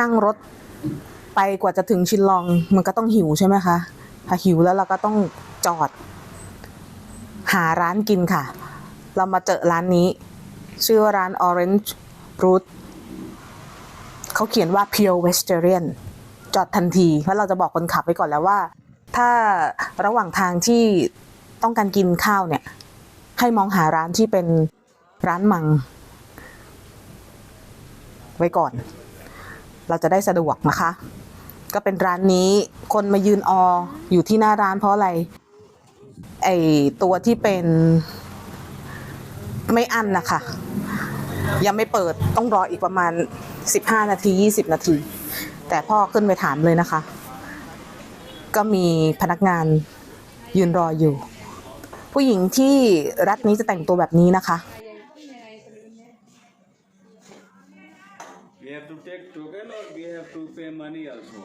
นั่งรถไปกว่าจะถึงชินลองมันก็ต้องหิวใช่ไหมคะถ้าหิวแล้วเราก็ต้องจอด หาร้านกินค่ะ เรามาเจอร้านนี้ ชื่อว่าร้าน Orange Root เขาเขียนว่า Pure Vegetarian จอดทันทีเพราะเราจะบอกคนขับไว้ก่อนแล้วว่า ถ้าระหว่างทางที่ต้องการกินข้าวเนี่ย ให้มองหาร้านที่เป็นร้านมัง ไว้ก่อน เราจะได้สะดวกนะคะ ก็เป็นร้านนี้คนมายืนอออยู่ที่หน้าร้านเพราะอะไร ไอตัวที่เป็นไม่อั้นนะคะ ยังไม่เปิดต้องรออีกประมาณ 15 นาที 20 นาที แต่พ่อขึ้นไปถามเลยนะคะ ก็มีพนักงานยืนรออยู่ ผู้หญิงที่รัฐนี้จะแต่งตัวแบบนี้นะคะ have to take token or we have to pay money also?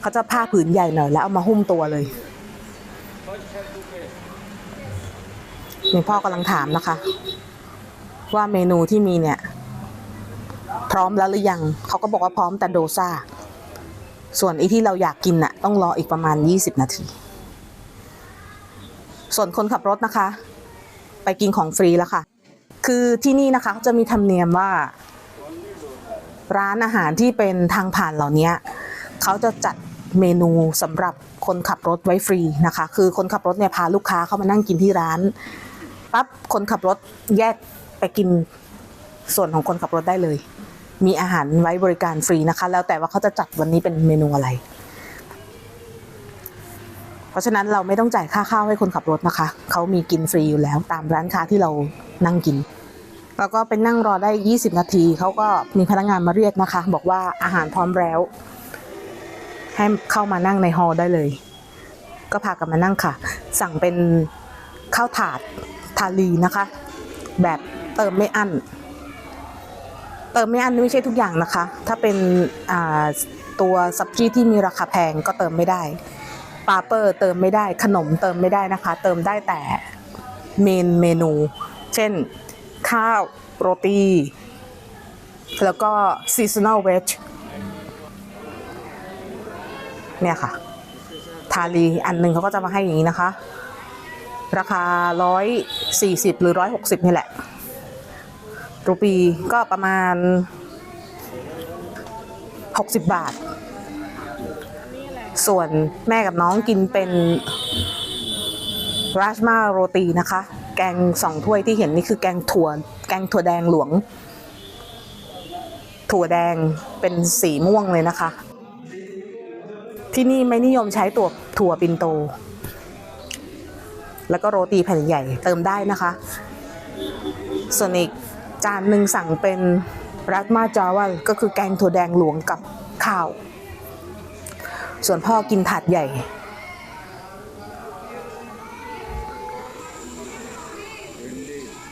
เขาจะผ้าผืนใหญ่หน่อยแล้วเอามาหุ้มตัวเลย First have to pay. นี่พ่อกำลังถามนะคะ ว่าเมนูที่มีเนี่ย พร้อมแล้วหรือยังเขาก็บอกว่าพร้อมแต่โดซ่า ส่วนไอ้ที่เราอยากกินน่ะ ต้องรออีกประมาณ 20 นาที ส่วนคนขับรถนะคะ ไปกินของฟรีแล้วค่ะ คือที่นี่นะคะเขาจะมีธรรมเนียมว่า ร้านอาหารที่เป็นทางผ่านเหล่านี้เขาจะจัดเมนูสำหรับคนขับรถไว้ฟรีนะคะ คือคนขับรถเนี่ยพาลูกค้าเข้ามานั่งกินที่ร้านปั๊บคนขับรถแยกไปกินส่วนของคนขับรถได้เลย มีอาหารไว้บริการฟรีนะคะ แล้วแต่ว่าเขาจะจัดวันนี้เป็นเมนูอะไร เพราะฉะนั้นเราไม่ต้องจ่ายค่าข้าวให้คนขับรถนะคะ เขามีกินฟรีอยู่แล้วตามร้านค้าที่เรานั่งกิน แล้วก็เป็นนั่งรอได้ 20 นาที เขาก็มีพนักงานมาเรียกนะคะ บอกว่าอาหารพร้อมแล้ว ให้เข้ามานั่งในฮอล์ได้เลย ก็พากันมานั่งค่ะ สั่งเป็นข้าวถาดทาลีนะคะ แบบเติมไม่อั้น เติมไม่อั้นนี่ไม่ใช่ทุกอย่างนะคะ ถ้าเป็นตัวซับจี้ที่มีราคาแพงก็เติมไม่ได้ปาเปอร์เติมไม่ได้ขนมเติมไม่ได้นะคะ เติมได้แต่เมนเมนู เช่น ข้าว โรตี แล้วก็ seasonal veg เนี่ยค่ะ ทาลีอันหนึ่งเขาก็จะมาให้อย่างนี้นะคะ ราคา 140 หรือ 160 นี่แหละ รูปีก็ประมาณ 60 บาท ส่วนแม่กับน้องกินเป็นราชมาโรตีนะคะ แกงสองถ้วยที่เห็นนี่คือแกงถั่ว แกงถั่วแดงหลวง ถั่วแดงเป็นสีม่วงเลยนะคะ ที่นี่ไม่นิยมใช้ตัวถั่วปินโต แล้วก็โรตีแผ่นใหญ่เติมได้นะคะ ส่วนอีกจานหนึ่งสั่งเป็นรัตมาจาวาลก็คือแกงถั่วแดงหลวงกับข้าว ส่วนพ่อกินถาดใหญ่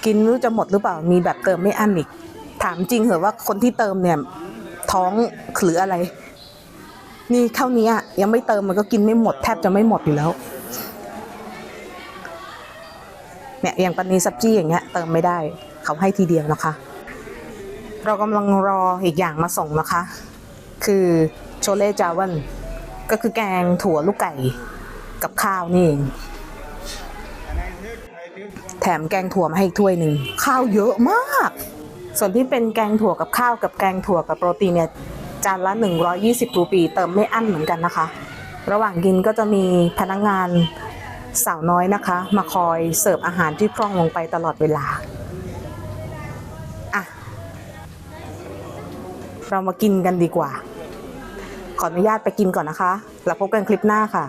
กินไม่รู้จะหมดหรือเปล่า มีแบบเติมไม่อั้นอีก ถามจริงเหรอว่าคนที่เติมเนี่ย ท้องหรืออะไร นี่เท่านี้อะยังไม่เติมมันก็กินไม่หมดแทบจะไม่หมดอยู่แล้ว เนี่ยอย่างปนีซับจี้อย่างเงี้ยเติมไม่ได้เขาให้ทีเดียวนะคะ เรากำลังรออีกอย่างมาส่งนะคะ คือโชเล่จาวันก็คือแกงถั่วลูกไก่กับข้าวนี่เอง แถมแกงถั่วมาให้อีกถ้วยหนึ่งข้าวเยอะมาก ส่วนที่เป็นแกงถั่วกับข้าวกับแกงถั่วกับโปรตีนเนี่ยจานละ 120รูปี เติมไม่อั้นเหมือนกันนะคะ ระหว่างกินก็จะมีพนักงานสาวน้อยนะคะ มาคอยเสิร์ฟอาหารที่คล่องลงไปตลอดเวลาอะเรามากินกันดีกว่า ขออนุญาตไปกินก่อนนะคะ แล้วพบกันคลิปหน้าค่ะ